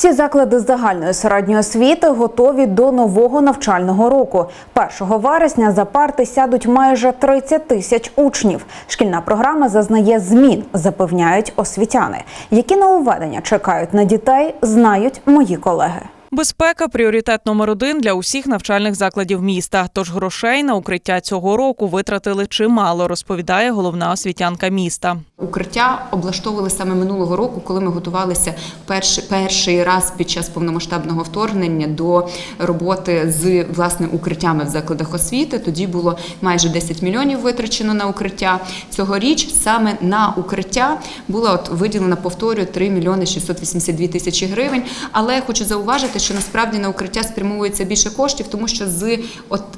Всі заклади загальної середньої освіти готові до нового навчального року. 1 вересня за парти сядуть майже 30 тисяч учнів. Шкільна програма зазнає змін, запевняють освітяни. Які нововведення чекають на дітей, знають мої колеги. Безпека пріоритет номер один для усіх навчальних закладів міста. Тож грошей на укриття цього року витратили чимало, розповідає головна освітянка міста. Укриття облаштовували саме минулого року, коли ми готувалися перший, перший раз під час повномасштабного вторгнення до роботи з власне укриттями в закладах освіти. Тоді було майже 10 мільйонів витрачено на укриття. Цьогоріч саме на укриття було от виділено, повторюю, 3 мільйони 682 тисячі гривень. Але хочу зауважити, що насправді на укриття спрямовується більше коштів, тому що з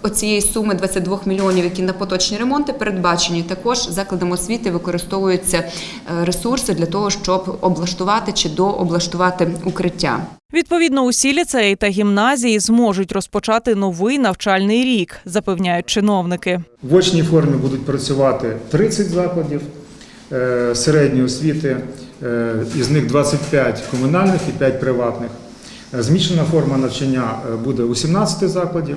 оцієї суми 22 мільйонів, які на поточні ремонти передбачені, також закладам освіти використовуються е, ресурси для того, щоб облаштувати чи дооблаштувати укриття. Відповідно, усі ліцеї та гімназії зможуть розпочати новий навчальний рік, запевняють чиновники. В очній формі будуть працювати 30 закладів е, середньої освіти, е, із них 25 комунальних і 5 приватних. Змішана форма навчання е, буде у 17 закладів,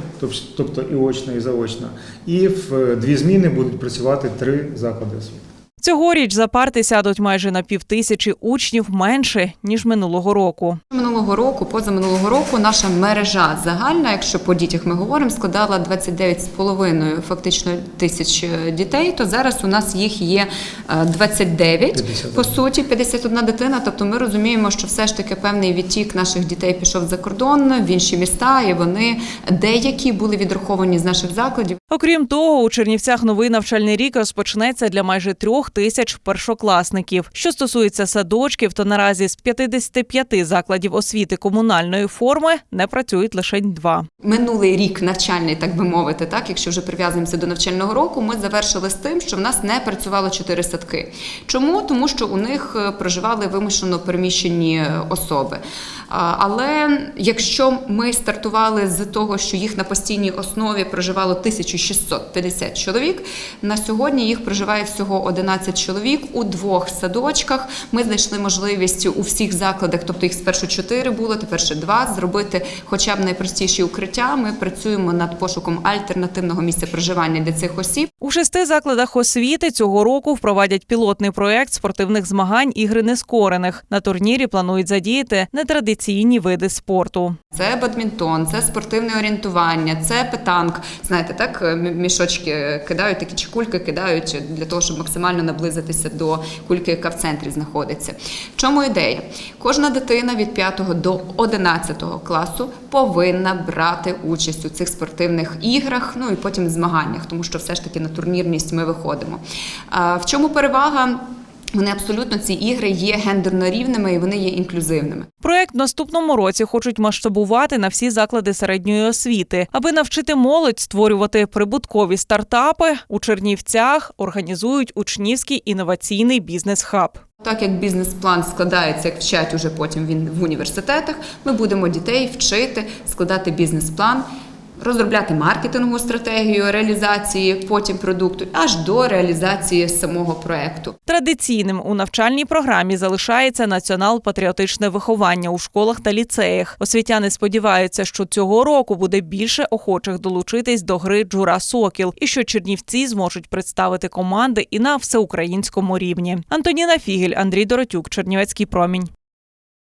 тобто і очна, і заочна. І в е, дві зміни будуть працювати три заклади освіти. Цьогоріч за парти сядуть майже на півтисячі учнів менше ніж минулого року. Минулого року, позаминулого року, наша мережа загальна, якщо по дітях ми говоримо, складала 29,5 фактично тисяч е, дітей. То зараз у нас їх є е, 29, 51. по суті, 51 дитина. Тобто ми розуміємо, що все ж таки певний відтік наших дітей пішов за кордон в інші міста, і вони деякі були відраховані з наших закладів. Окрім того, у Чернівцях новий навчальний рік розпочнеться для майже трьох тисяч першокласників. Що стосується садочків, то наразі з 55 закладів освіти комунальної форми не працюють лише два. Минулий рік навчальний, так би мовити, так якщо вже прив'язуємося до навчального року, ми завершили з тим, що в нас не працювало чотири садки. Чому? Тому що у них е, проживали вимушено переміщені е, особи. Але якщо ми стартували з того, що їх на постійній основі проживало 1650 чоловік, на сьогодні їх проживає всього 11 чоловік у двох садочках. Ми знайшли можливість у всіх закладах, тобто їх спершу 4 було, тепер ще 2, зробити хоча б найпростіші укриття. Ми працюємо над пошуком альтернативного місця проживання для цих осіб. У шести закладах освіти цього року впровадять пілотний проект спортивних змагань ігри нескорених. На турнірі планують задіяти нетрадиційні види спорту. Це бадмінтон, це спортивне орієнтування, це питанк. Знаєте, так мішочки кидають, такі чи кульки кидають для того, щоб максимально наблизитися до кульки, яка в центрі знаходиться. В чому ідея? Кожна дитина від 5 до 11 класу повинна брати участь у цих спортивних іграх, ну і потім змаганнях, тому що все ж таки на турнірність ми виходимо. В чому перевага? Вони абсолютно ці ігри є гендерно рівними і вони є інклюзивними. Проект в наступному році хочуть масштабувати на всі заклади середньої освіти, аби навчити молодь створювати прибуткові стартапи. У Чернівцях організують учнівський інноваційний бізнес-хаб. Так як бізнес-план складається, як вчать уже потім він в університетах, ми будемо дітей вчити складати бізнес-план, розробляти маркетингову стратегію реалізації потім продукту, аж до реалізації самого проекту. Традиційним у навчальній програмі залишається націонал-патріотичне виховання у школах та ліцеях. Освітяни сподіваються, що цього року буде більше охочих долучитись до гри Джура Сокіл і що чернівці зможуть представити команди і на всеукраїнському рівні. Антоніна Фігель, Андрій Доротюк, Чернівецький промінь.